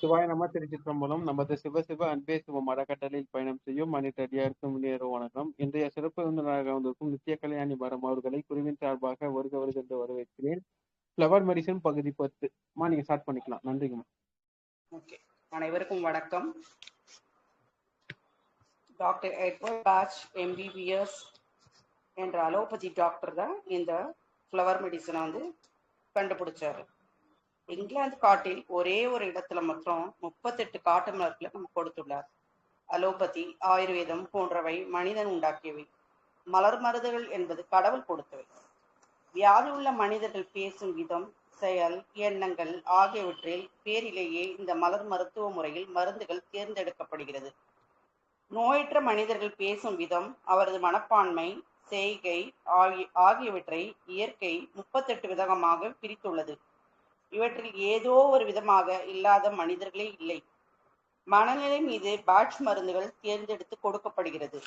சிவாய நம திருச்சிற்றம்பலம் நமது சிவ சிவ அன்பே சிவம் அறக்கட்டளையில் பயணம் செய்யும் மனிதடியாருக்கும் முன்னேறும் வணக்கம். இன்றைய சிறப்பு விருந்தினராக வந்திருக்கும் நித்திய கல்யாணி பரம் அவர்களை குருவின் சார்பாக வருக வருக என்று வரவேற்கிறேன். ஃப்ளவர் மெடிசன் பகுதி பத்து. மா நீங்க ஸ்டார்ட் பண்ணிக்கலாம். நன்றிங்கம்மா. ஓகே அனைவருக்கும் வணக்கம். டாக்டர் எட்வர்ட் பாச் எம்பிபிஎஸ் என்ற அலோபதி டாக்டர் தான் இந்த ஃப்ளவர் மெடிசனை வந்து கண்டுபிடிச்சாரு. இங்கிலாந்து காட்டில் ஒரே ஒரு இடத்துல மட்டும் முப்பத்தெட்டு காட்டு மலர்களை நம்ம கொடுத்துள்ளார். அலோபதி ஆயுர்வேதம் போன்றவை மனிதன் உண்டாக்கியவை. மலர் மருந்துகள் என்பது கடவுள் கொடுத்தவை. வியாதி உள்ள மனிதர்கள் பேசும் விதம் செயல் எண்ணங்கள் ஆகியவற்றில் பேரிலேயே இந்த மலர் மருத்துவ முறையில் மருந்துகள் தேர்ந்தெடுக்கப்படுகிறது. நோயற்ற மனிதர்கள் பேசும் விதம் அவரது மனப்பான்மை செய்கை ஆகிய ஆகியவற்றை இயற்கை முப்பத்தெட்டு விதமாக பிரித்துள்ளது. இவற்றில் ஏதோ ஒரு விதமாக இல்லாத மனிதர்களே இல்லை. மனநிலை மீது பாட்ச் மருந்துகள் தேர்ந்தெடுத்து கொடுக்கப்படுகிறது.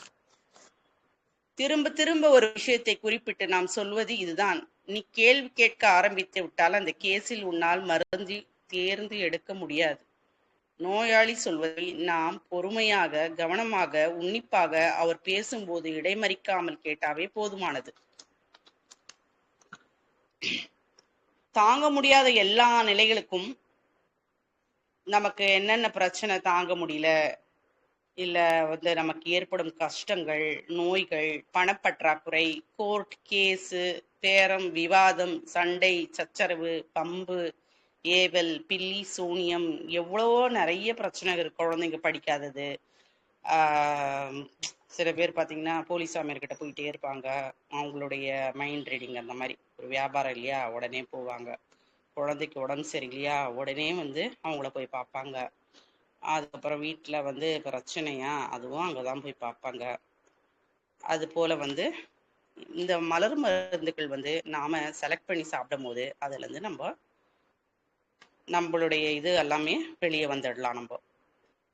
திரும்ப திரும்ப ஒரு விஷயத்தை குறிப்பிட்டு நாம் சொல்வது இதுதான். நீ கேள்வி கேட்க ஆரம்பித்து விட்டால் அந்த கேஸில் உன்னால் மருந்து தேர்ந்து எடுக்க முடியாது. நோயாளி சொல்வதை நாம் பொறுமையாக கவனமாக உன்னிப்பாக அவர் பேசும்போது இடைமறிக்காமல் கேட்டாவே போதுமானது. தாங்க முடியாத எல்லா நிலைகளுக்கும் நமக்கு என்னென்ன பிரச்சனை தாங்க முடியல? இல்ல வந்து நமக்கு ஏற்படும் கஷ்டங்கள் நோய்கள் பணப்பற்றாக்குறை கோர்ட் கேஸு பேரம் விவாதம் சண்டை சச்சரவு பம்பு ஏவல் பில்லி சூனியம் எவ்வளவோ நிறைய பிரச்சனை இருக்கு குழந்தைங்க படிக்காதது. சில பேர் பார்த்தீங்கன்னா போலீஸ் சாமியார்கிட்ட போயிட்டே இருப்பாங்க. அவங்களுடைய மைண்ட் ரீடிங் அந்த மாதிரி. ஒரு வியாபாரம் இல்லையா? உடனே போவாங்க. குழந்தைக்கு உடம்பு சரியில்லையா? உடனே வந்து அவங்கள போய் பார்ப்பாங்க. அதுக்கப்புறம் வீட்டில் வந்து பிரச்சனையா? அதுவும் அங்கே தான் போய் பார்ப்பாங்க. அது போல் வந்து இந்த மலர் மருந்துகள் வந்து நாம் செலக்ட் பண்ணி சாப்பிடும் போது அதுலேருந்து நம்ம நம்மளுடைய இது எல்லாமே வெளியே வந்துடலாம் நம்ம.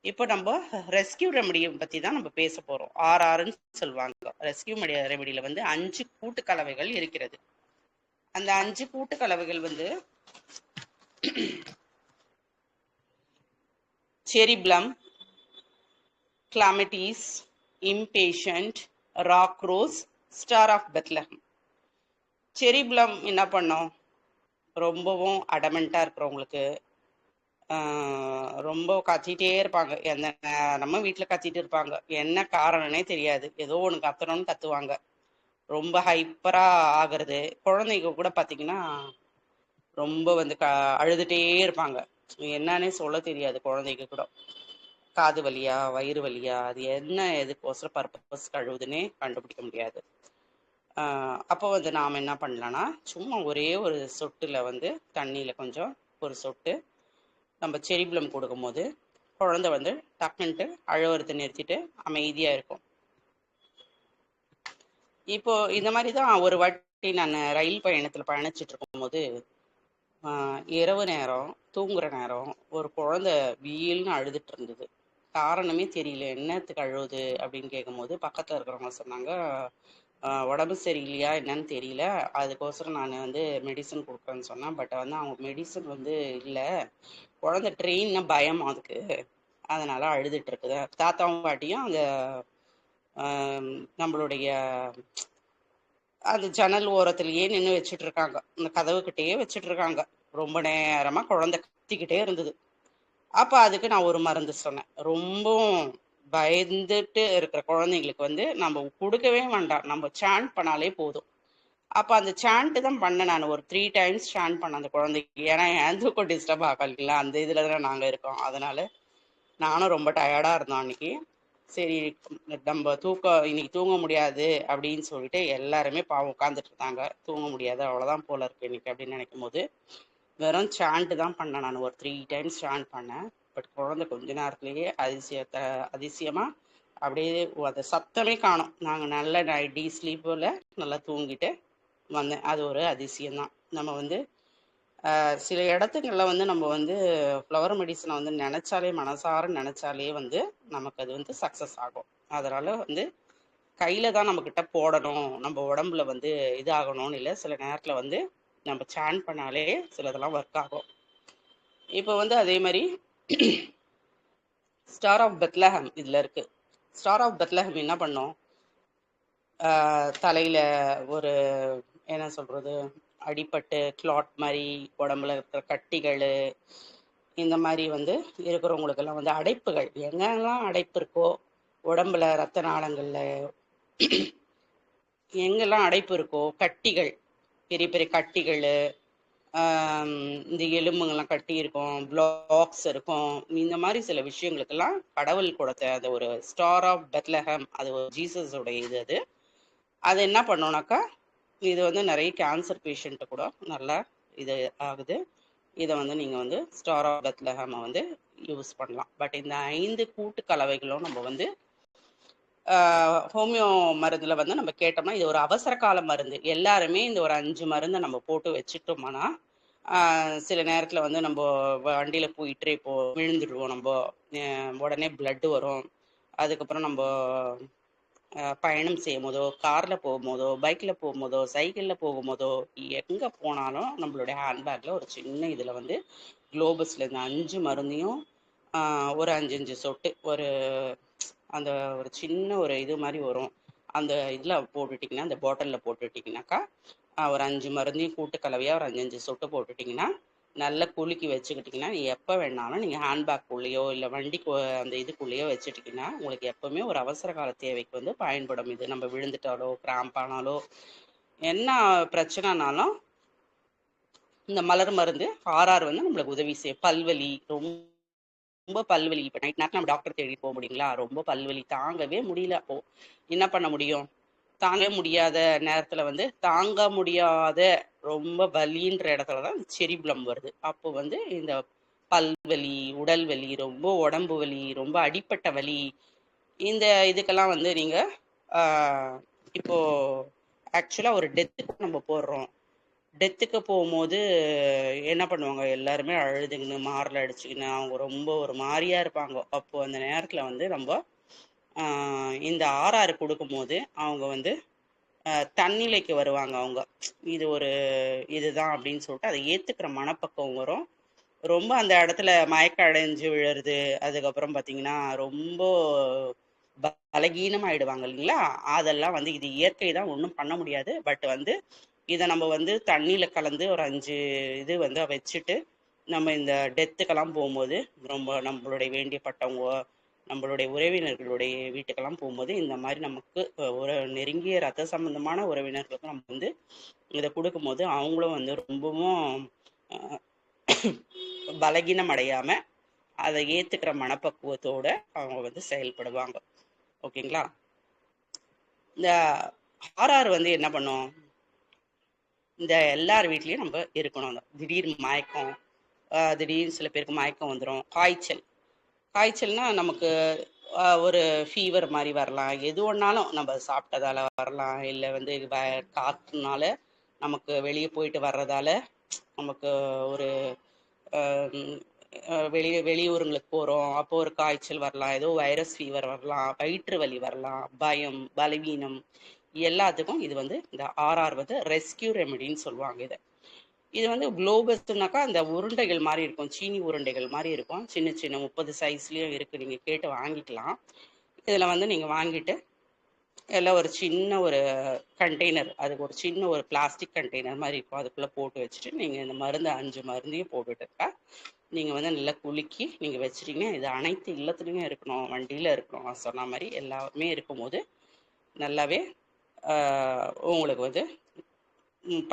இப்போ நம்ம ரெஸ்கியூ ரெமடியை பற்றி தான் நம்ம பேச போகிறோம் ஆர்ஆர்னு சொல்லுவாங்க. ரெஸ்கியூ ரெமடியில் வந்து அஞ்சு கூட்டு கலவைகள் இருக்கிறது. அந்த அஞ்சு கூட்டு கலவைகள் வந்து cherry plum clematis impatiens rock rose star of Bethlehem cherry plum என்ன பண்ணோம்? ரொம்பவும் அடமெண்ட்டாக இருக்கிறவங்களுக்கு ரொம்ப கத்திட்டே இருப்பாங்க. எந்த நம்ம வீட்டில் கத்திட்டு இருப்பாங்க. என்ன காரணம்னே தெரியாது. ஏதோ ஒன்று கத்தணும்னு கத்துவாங்க. ரொம்ப ஹைப்பராக ஆகிறது. குழந்தைங்க கூட பார்த்தீங்கன்னா ரொம்ப வந்து க அழுதுகிட்டே இருப்பாங்க. என்னன்னே சொல்ல தெரியாது குழந்தைங்க கூட. காது வலியா வயிறு வலியா அது என்ன எதுக்கோசரம் பர்பஸ் கழுவுதுன்னே கண்டுபிடிக்க முடியாது. அப்போ வந்து நாம் என்ன பண்ணலான்னா சும்மா ஒரே ஒரு சொட்டில் வந்து தண்ணியில் கொஞ்சம் ஒரு சொட்டு நம்ம செரிப்ளம் கொடுக்கும்போது குழந்தை வந்து டக்குன்ட்டு அழுவுறதை நிறுத்திட்டு அமைதியாக இருக்கும். இப்போ இந்த மாதிரி தான் ஒரு வாட்டி நான் ரயில் பயணத்தில் பயணிச்சுட்டு இருக்கும்போது இரவு நேரம் தூங்குற நேரம் ஒரு குழந்தை வீல்னு அழுதுட்டு இருந்தது. காரணமே தெரியல என்னத்துக்கு அழுவுது? அப்படின்னு கேட்கும்போது பக்கத்தில் இருக்கிறவங்க சொன்னாங்க உடம்பு சரியில்லையா என்னன்னு தெரியல. அதுக்கோசரம் நான் வந்து மெடிசன் கொடுக்குறேன்னு சொன்னேன். பட் வந்து அவங்க மெடிசன் வந்து இல்லை. குழந்தை ட்ரெயின்னா பயம் அதுக்கு. அதனால அழுதுட்டு இருக்குது. தாத்தாவும் பாட்டியும் அந்த நம்மளுடைய அந்த ஜன்னல் ஓரத்துலயே நின்று வச்சுட்டு இருக்காங்க. இந்த கதவுக்கிட்டேயே வச்சுட்டு இருக்காங்க. ரொம்ப நேரமா குழந்தை கத்திக்கிட்டே இருந்தது. அப்ப அதுக்கு நான் ஒரு மருந்து சொன்னேன். ரொம்பவும் பயந்துட்டு இருக்கிற குழந்தைங்களுக்கு வந்து நம்ம கொடுக்கவே வேண்டாம். நம்ம சாண்ட் பண்ணாலே போதும். அப்போ அந்த சாண்ட்டு தான் பண்ணேன் நான். ஒரு த்ரீ டைம்ஸ் சாண்ட் பண்ணேன் அந்த குழந்தைக்கு. ஏன்னா என் தூக்கம் டிஸ்டர்ப் ஆகல அந்த இதில் தான் நாங்கள் இருக்கோம். அதனால நானும் ரொம்ப டயர்டாக இருந்தோம் அன்னைக்கு. சரி நம்ம தூக்கம் இன்னைக்கு தூங்க முடியாது அப்படின்னு சொல்லிட்டு எல்லாருமே பாவம் உட்காந்துட்டு இருந்தாங்க. தூங்க முடியாது அவ்வளோதான் போல இருக்கு இன்னைக்கு அப்படின்னு நினைக்கும் போது வெறும் சாண்ட்டு தான் பண்ணேன் நான். ஒரு த்ரீ டைம்ஸ் சாண்ட் பண்ணேன். பட் குழந்தை கொஞ்ச நேரத்துலேயே அதிசயத்தை அதிசயமாக அப்படியே அந்த சத்தமே காணும். நாங்கள் நல்ல டீ ஸ்லீப்பில் நல்லா தூங்கிட்டு வந்தேன். அது ஒரு அதிசயம்தான் நம்ம வந்து சில இடத்துங்கள்ல வந்து நம்ம வந்து ஃப்ளவர் மெடிசனை வந்து நினச்சாலே மனசார நினச்சாலே வந்து நமக்கு அது வந்து சக்ஸஸ் ஆகும். அதனால் வந்து கையில் தான் நம்மக்கிட்ட போடணும். நம்ம உடம்புல வந்து இதாகணும்னு இல்லை சில நேரத்தில் வந்து நம்ம சேன் பண்ணாலே சிலதெல்லாம் ஒர்க் ஆகும். இப்போ வந்து அதே மாதிரி ஸ்டார் ஆஃப் பெத்லஹம் இதில் இருக்கு. ஸ்டார் ஆஃப் பெத்லஹம் என்ன பண்ணோம்? தலையில் ஒரு என்ன சொல்கிறது அடிப்பட்டு கிளாட் மாதிரி உடம்புல இருக்கிற கட்டிகள் இந்த மாதிரி வந்து இருக்கிறவங்களுக்கெல்லாம் வந்து அடைப்புகள். எங்கெல்லாம் அடைப்பு இருக்கோ உடம்புல ரத்த நாளங்களில் எங்கெல்லாம் அடைப்பு இருக்கோ கட்டிகள் பெரிய பெரிய கட்டிகள் இந்த எலும்புங்கெல்லாம் கட்டி இருக்கும் பிளாக்ஸ் இருக்கும். இந்த மாதிரி சில விஷயங்களுக்கெல்லாம் கடவுள் கொடுத்த அந்த ஒரு ஸ்டார் ஆஃப் பெத்லஹம் அது ஒரு ஜீசஸோட இது அது. அது என்ன பண்ணோம்னாக்கா இது வந்து நிறைய கேன்சர் பேஷண்ட்டு கூட நல்லா இது ஆகுது. இதை வந்து நீங்கள் வந்து ஸ்டார் ஆஃப் பெத்லஹமை வந்து யூஸ் பண்ணலாம். பட் இந்த ஐந்து கூட்டு கலவைகளும் நம்ம வந்து ஹோமியோ மருந்தில் வந்து நம்ம கேட்டோம்னா இது ஒரு அவசர கால மருந்து. எல்லாருமே இந்த ஒரு அஞ்சு மருந்தை நம்ம போட்டு வச்சுட்டோம்னா சில நேரத்தில் வந்து நம்ம வண்டியில் போயிட்டு இப்போ விழுந்துடுவோம் நம்ம உடனே பிளட்டு வரும். அதுக்கப்புறம் நம்ம பயணம் செய்யும் போதோ காரில் போகும்போதோ பைக்கில் போகும்போதோ சைக்கிளில் போகும்போதோ எங்கே போனாலும் நம்மளுடைய ஹேண்ட்பேக்கில் ஒரு சின்ன இதில் வந்து குளோபஸில் இந்த அஞ்சு மருந்தையும் ஒரு அஞ்சு அஞ்சு சொட்டு ஒரு அந்த ஒரு சின்ன ஒரு இது மாதிரி வரும். அந்த இதில் போட்டுட்டிங்கன்னா அந்த பாட்டிலில் போட்டுட்டிங்கனாக்கா ஒரு அஞ்சு மருந்தையும் கூட்டு கலவையாக ஒரு அஞ்சு அஞ்சு சொட்டு போட்டுட்டிங்கன்னா நல்லா குலுக்கி வச்சுக்கிட்டிங்கன்னா எப்போ வேணாலும் நீங்கள் ஹேண்ட்பேக்குள்ளேயோ இல்லை வண்டிக்கு அந்த இதுக்குள்ளேயோ வச்சுட்டிங்கன்னா உங்களுக்கு எப்போவுமே ஒரு அவசர கால தேவைக்கு வந்து பயன்படும் இது. நம்ம விழுந்துட்டாலோ கிராம்ப் ஆனாலோ என்ன பிரச்சனைனாலும் இந்த மலர் மருந்து ஆர்ஆர் வந்து நம்மளுக்கு உதவி செய்யும். பல்வலி ரொம்ப ரொம்ப பல்வலி. இப்போ நைட் நேரத்தில் நம்ம டாக்டர் தேடி போக முடியுங்களா? ரொம்ப பல்வலி தாங்கவே முடியல அப்போ. என்ன பண்ண முடியும்? தாங்க முடியாத நேரத்துல வந்து தாங்க முடியாத ரொம்ப வலின்ற இடத்துல தான் செரிபுலம் வருது. அப்போ வந்து இந்த பல் வலி உடல் வலி ரொம்ப உடம்பு வலி ரொம்ப அடிப்பட்ட வலி இந்த இதுக்கெல்லாம் வந்து நீங்க இப்போது இப்போ ஆக்சுவலா ஒரு டெத்துக்கு நம்ம போடுறோம் டெத்துக்கு போகும்போது என்ன பண்ணுவாங்க? எல்லாருமே அழுதுங்கன்னு மாரில் அடிச்சுக்கின்னு அவங்க ரொம்ப ஒரு மாதிரியா இருப்பாங்க. அப்போ அந்த நேரத்துல வந்து நம்ம இந்த ஆர்ஆர் கொடுக்கும்போது அவங்க வந்து தன்னிலைக்கு வருவாங்க அவங்க. இது ஒரு இதுதான் அப்படின்னு சொல்லிட்டு அதை ஏத்துக்கிற மனப்பக்குவம் வரும். ரொம்ப அந்த இடத்துல மயக்க அடைஞ்சு விழுறது அதுக்கப்புறம் பார்த்தீங்கன்னா ரொம்ப ப- பலகீனமாயிடுவாங்க இல்லைங்களா? அதெல்லாம் வந்து இது இயற்கை தான் ஒன்றும் பண்ண முடியாது. பட் வந்து இதை நம்ம வந்து தண்ணியில் கலந்து ஒரு அஞ்சு இது வந்து வச்சுட்டு நம்ம இந்த டெத்துக்கெல்லாம் போகும்போது ரொம்ப நம்மளுடைய வேண்டியப்பட்டவங்க நம்மளுடைய உறவினர்களுடைய வீட்டுக்கெல்லாம் போகும்போது இந்த மாதிரி நமக்கு ஒரு நெருங்கிய ரத்த சம்பந்தமான உறவினர்களுக்கு நம்ம வந்து இதை கொடுக்கும்போது அவங்களும் வந்து ரொம்பவும் பலகீனம் அடையாம அதை ஏத்துக்கிற மனப்பக்குவத்தோட அவங்க வந்து செயல்படுவாங்க. ஓகேங்களா? இந்த ஆர்ஆர் வந்து என்ன பண்ணும்? இந்த எல்லார் வீட்லயும் நம்ம இருக்கணும். திடீர் மயக்கம் திடீர்னு சில பேருக்கு மயக்கம் வந்துடும் காய்ச்சல். காய்ச்சல்னா நமக்கு ஒரு ஃபீவர் மாதிரி வரலாம். எது ஒன்றாலும் நம்ம சாப்பிட்டதால வரலாம். இல்லை வந்து வ- காற்றுனால நமக்கு வெளியே போயிட்டு வர்றதால நமக்கு ஒரு வெளியே வெளியூருங்களுக்கு போகிறோம் அப்போ ஒரு காய்ச்சல் வரலாம். ஏதோ வைரஸ் ஃபீவர் வரலாம். வயிற்று வலி வரலாம். பயம் பலவீனம் எல்லாத்துக்கும் இது வந்து இந்த ஆர்ஆர் வந்து ரெஸ்கியூ ரெமெடின்னு சொல்லுவாங்க இதை. இது வந்து குளோபஸ்னாக்கா அந்த உருண்டைகள் மாதிரி இருக்கும். சீனி உருண்டைகள் மாதிரி இருக்கும். சின்ன சின்ன முப்பது சைஸ்லேயும் இருக்குது நீங்கள் கேட்டு வாங்கிக்கலாம். இதில் வந்து நீங்கள் வாங்கிட்டு எல்லாம் ஒரு சின்ன ஒரு கண்டெய்னர் அதுக்கு ஒரு சின்ன ஒரு பிளாஸ்டிக் கண்டெய்னர் மாதிரி இருக்கும். அதுக்குள்ளே போட்டு வச்சுட்டு நீங்கள் இந்த மருந்து அஞ்சு மருந்தையும் போட்டுட்டுருக்கா நீங்கள் வந்து நல்லா குலுக்கி நீங்கள் வச்சுட்டீங்க இது அனைத்து இல்லத்துலயும் இருக்கணும். வண்டியில் இருக்கணும். சொன்ன மாதிரி எல்லாமே இருக்கும்போது நல்லாவே உங்களுக்கு வந்து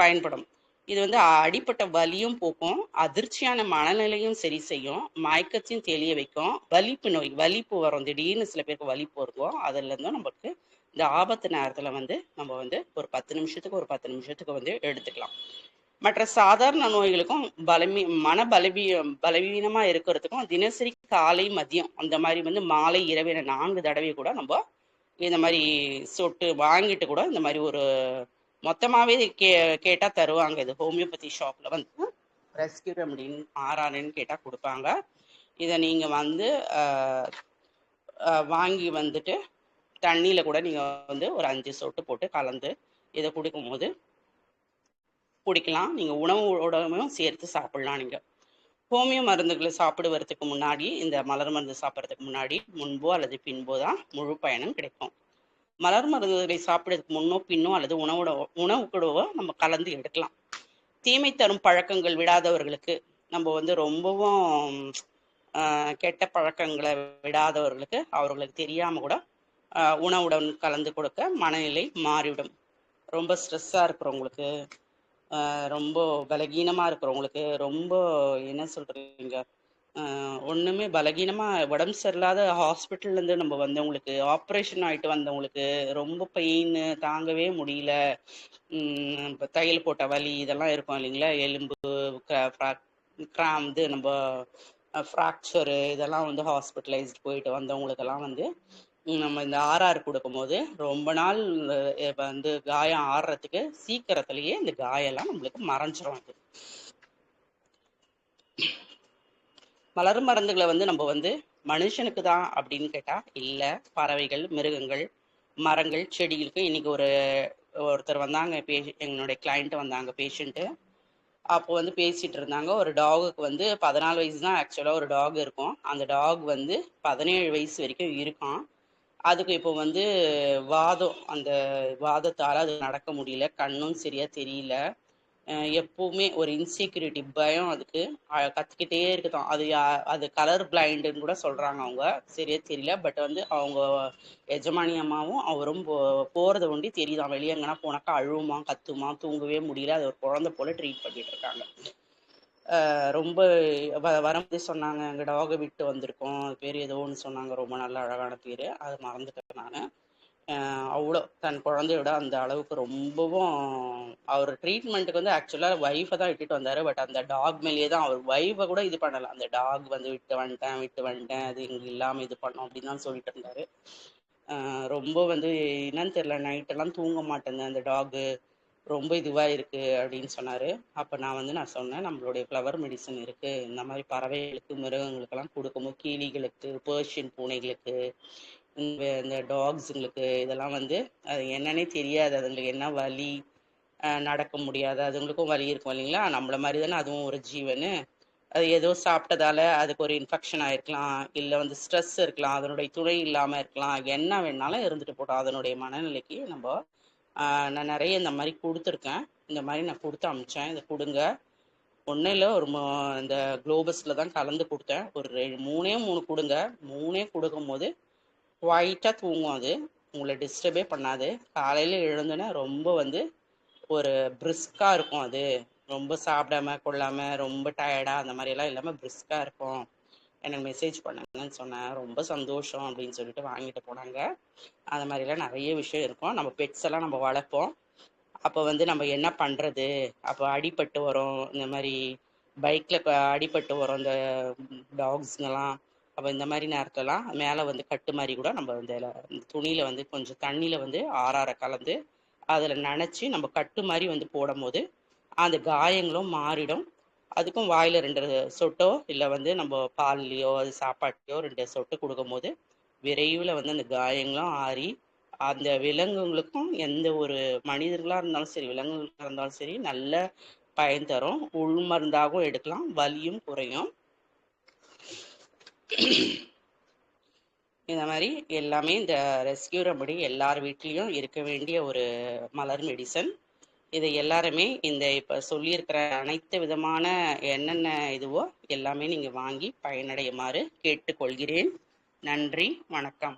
பயன்படும். இது வந்து அடிப்பட்ட வலியும் போக்கும் அதிர்ச்சியான மனநிலையும் சரி செய்யும் மயக்கத்தையும் தெளிய வைக்கும். வலிப்பு நோய் வலிப்பு வரும். திடீர்னு சில பேருக்கு வலிப்பு வருவோம் அதுல இருந்தும் நமக்கு இந்த ஆபத்து நேரத்துல வந்து நம்ம வந்து ஒரு பத்து நிமிஷத்துக்கு ஒரு பத்து நிமிஷத்துக்கு வந்து எடுத்துக்கலாம். மற்ற சாதாரண நோய்களுக்கும் பலமீ மன பலவீ பலவீனமா இருக்கிறதுக்கும் தினசரி காலை மதியம் அந்த மாதிரி வந்து மாலை இரவு என நான்கு தடவை கூட நம்ம இந்த மாதிரி சொட்டு வாங்கிட்டு கூட இந்த மாதிரி ஒரு மொத்தமாவே கே கேட்டா தருவாங்க. இது ஹோமியோபதி ஷாப்ல வந்து ரெஸ்கியூ ரெமடின்னு ஆர்ஆர்னு கேட்டா கொடுப்பாங்க. இதை நீங்க வந்து வாங்கி வந்துட்டு தண்ணியில கூட நீங்க வந்து ஒரு அஞ்சு சொட்டு போட்டு கலந்து இதை குடிக்கும்போது குடிக்கலாம். நீங்க உணவோடவும் சேர்த்து சாப்பிடலாம் நீங்க. ஹோமியோ மருந்துகளை சாப்பிடுவதற்கு முன்னாடி இந்த மலர் மருந்து சாப்பிட்றதுக்கு முன்னாடி முன்போ அல்லது பின்போ தான் முழு பயணம் கிடைக்கும். மலர் மருந்துகளை சாப்பிடுறதுக்கு முன்னோ பின்னோ அல்லது உணவோட உணவு கூடவோ நம்ம கலந்து எடுக்கலாம். தீமை தரும் பழக்கங்கள் விடாதவர்களுக்கு நம்ம வந்து ரொம்பவும் கெட்ட பழக்கங்களை விடாதவர்களுக்கு அவர்களுக்கு தெரியாம கூட உணவுடன் கலந்து கொடுக்க மனநிலை மாறிவிடும். ரொம்ப ஸ்ட்ரெஸ்ஸாக இருக்கிறவங்களுக்கு ரொம்ப பலகீனமாக இருக்கிறவங்களுக்கு ரொம்ப என்ன சொல்கிறீங்க ஒன்றுமே பலகீனமாக உடம்பு சரியில்லாத ஹாஸ்பிட்டல்லேருந்து நம்ம வந்தவங்களுக்கு ஆப்ரேஷன் ஆகிட்டு வந்தவங்களுக்கு ரொம்ப பெயின் தாங்கவே முடியல. இப்போ தையல் போட்ட வலி இதெல்லாம் இருக்கும் இல்லைங்களா? எலும்பு கிராம் இது நம்ம ஃப்ராக்சரு இதெல்லாம் வந்து ஹாஸ்பிட்டலைஸ்ட் போயிட்டு வந்தவங்களுக்கெல்லாம் வந்து நம்ம இந்த ஆர்ஆர் கொடுக்கும்போது ரொம்ப நாள் வந்து காயம் ஆடுறதுக்கு சீக்கிரத்துலேயே இந்த காயெல்லாம் நம்மளுக்கு மறைஞ்சிரும் அது. மலர் மருந்துகளை வந்து நம்ம வந்து மனுஷனுக்கு தான் அப்படின்னு கேட்டால் இல்லை. பறவைகள் மிருகங்கள் மரங்கள் செடிகளுக்கு இன்னைக்கு ஒரு ஒருத்தர் வந்தாங்க பே- என்னுடைய கிளைண்ட்டு வந்தாங்க பேஷண்ட்டு அப்போ வந்து பேசிட்டு இருந்தாங்க. ஒரு டாகுக்கு வந்து பதினாலு வயசு தான் ஆக்சுவலாக ஒரு டாக் இருக்கும். அந்த டாக் வந்து பதினேழு வயசு வரைக்கும் இருக்கும் அதுக்கு இப்போ வந்து வாதம் அந்த வாதத்தால் அது நடக்க முடியல. கண்ணும் சரியாக தெரியல. எப்பவுமே ஒரு இன்செக்யூரிட்டி பயம் அதுக்கு கற்றுக்கிட்டே கத்திக்கிட்டே இருக்குதாம் அது யா- அது கலர் பிளைண்டுன்னு கூட சொல்கிறாங்க அவங்க. சரியா தெரியல. பட் வந்து அவங்க எஜமானி அம்மாவும் அவரும் போ- போகிறத ஒண்டி தெரியுதான். வெளியே எங்கன்னா போனாக்கா அழுவுமா கத்துமா தூங்கவே முடியல. அது ஒரு குழந்தை போல ட்ரீட் பண்ணிட்டு இருக்காங்க. ரொம்ப வ- வரும்போது சொன்னாங்க. எங்கள் டாகை விட்டு வந்திருக்கோம். அது பேர் ஏதோ ஒன்று சொன்னாங்க. ரொம்ப நல்ல அழகான பேர். அது மறந்துட்டேன் நான். அவ்வளோ. தன் குழந்தையோட அந்த அளவுக்கு ரொம்பவும் அவர் ட்ரீட்மெண்ட்டுக்கு வந்து ஆக்சுவலாக ஒய்ஃபை தான் விட்டுட்டு வந்தார். பட் அந்த டாக் மேலேயே தான் அவர் ஒய்ஃபை கூட இது பண்ணலை. அந்த டாக் வந்து விட்டு வந்துட்டேன் விட்டு வந்துட்டேன் அது இங்கே இல்லாமல் இது பண்ணோம் அப்படின்னு தான் சொல்லிட்டு இருந்தார். ரொம்ப வந்து என்னன்னு தெரியல நைட்டெல்லாம் தூங்க மாட்டேங்குது அந்த டாகு ரொம்ப இதுவாக இருக்கு அப்படின்னு சொன்னார். அப்போ நான் வந்து நான் சொன்னேன் நம்மளுடைய ஃப்ளவர் மெடிசன் இருக்குது இந்த மாதிரி பறவைகளுக்கு மிருகங்களுக்கெல்லாம் கொடுக்கும்போது கீழிகளுக்கு பேர்ஷியன் பூனைகளுக்கு இந்த டாக்ஸுங்களுக்கு இதெல்லாம் வந்து அது என்னன்னே தெரியாது. அதுங்களுக்கு என்ன வலி நடக்க முடியாது. அதுங்களுக்கும் வலி இருக்கும் இல்லைங்களா? நம்மள மாதிரி தானே அதுவும் ஒரு ஜீவனு. அது ஏதோ சாப்பிட்டதால அதுக்கு ஒரு இன்ஃபெக்ஷன் ஆயிருக்கலாம். இல்லை வந்து ஸ்ட்ரெஸ் இருக்கலாம். அதனுடைய துணை இல்லாமல் இருக்கலாம். என்ன வேணாலும் இருந்துட்டு போட்டோம் அதனுடைய மனநிலைக்கு நம்ம நான் நிறைய இந்த மாதிரி கொடுத்துருக்கேன். இந்த மாதிரி நான் கொடுத்து அமிச்சேன். இதை கொடுங்க. ஒன்றும் இல்லை. ஒரு இந்த குளோபஸில் தான் கலந்து கொடுத்தேன். ஒரு ரெ- மூணே மூணு கொடுங்க. மூணே கொடுக்கும்போது ஒயிட்டாக தூங்கும் அது. உங்களை டிஸ்டர்பே பண்ணாது. காலையில் எழுந்தோன்னே ரொம்ப வந்து ஒரு பிரிஸ்காக இருக்கும் அது. ரொம்ப சாப்பிடாம கொள்ளாம ரொம்ப டயர்டாக அந்த மாதிரியெல்லாம் இல்லாமல் பிரிஸ்காக இருக்கும். எனக்கு மெசேஜ் பண்ணுங்கன்னு சொன்னேன். ரொம்ப சந்தோஷம் அப்படின்னு சொல்லிட்டு வாங்கிட்டு போனாங்க. அந்த மாதிரிலாம் நிறைய விஷயம் இருக்கும். நம்ம பெட்ஸ் எல்லாம் நம்ம வளர்ப்போம். அப்போ வந்து நம்ம என்ன பண்ணுறது அப்போ அடிபட்டு வரும். இந்த மாதிரி பைக்கில் அடிபட்டு வரும் இந்த டாக்ஸுங்கெல்லாம் அப்போ இந்த மாதிரி நேரத்துலலாம் மேலே வந்து கட்டு மாதிரி கூட நம்ம இந்த துணியில் வந்து கொஞ்சம் தண்ணியில் வந்து ஆறார கலந்து அதில் நனைச்சி நம்ம கட்டு மாதிரி வந்து போடும்போது அந்த காயங்களும் மாறிடும். அதுக்கும் வாயில் ரெண்டு சொட்டோ இல்லை வந்து நம்ம பால்லையோ அது சாப்பாட்லையோ ரெண்டு சொட்டு கொடுக்கும்போது விரைவில் வந்து அந்த காயங்களும் ஆறி அந்த விலங்குகளுக்கும் எந்த ஒரு மனிதர்களாக இருந்தாலும் சரி விலங்குகளாக இருந்தாலும் சரி நல்ல பயன் தரும். உள் மருந்தாகவும் எடுக்கலாம் வலியும் குறையும். இந்த மாதிரி எல்லாமே இந்த ரெஸ்கியூ ரெமடி எல்லார் வீட்லேயும் இருக்க வேண்டிய ஒரு மலர் மெடிசன் இதை எல்லாருமே இந்த இப்போ சொல்லியிருக்கிற அனைத்து விதமான என்னென்ன இதுவோ எல்லாமே நீங்கள் வாங்கி பயனடையுமாறு கேட்டுக்கொள்கிறேன். நன்றி வணக்கம்.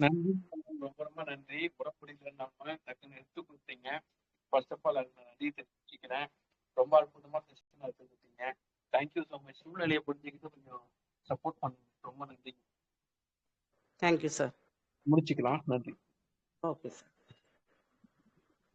நன்றி. ரொம்ப ரொம்ப நன்றி. புறப்படுகிற நம்ம டக்குன்னு எடுத்து கொடுத்தீங்க. ஃபர்ஸ்ட் ஆஃப் ஆல் நன்றி தெரிவிச்சுக்கிறேன் ரொம்ப அற்புதமா செஷன் எடுத்து கொடுத்தீங்க. தேங்க்யூ ஸோ மச் சூழ்நிலையை புரிஞ்சுக்கிட்டு கொஞ்சம் சப்போர்ட் பண்ணுங்க. ரொம்ப நன்றி. தேங்க்யூ சார் முடிச்சுக்கலாம். நன்றி. Okay sir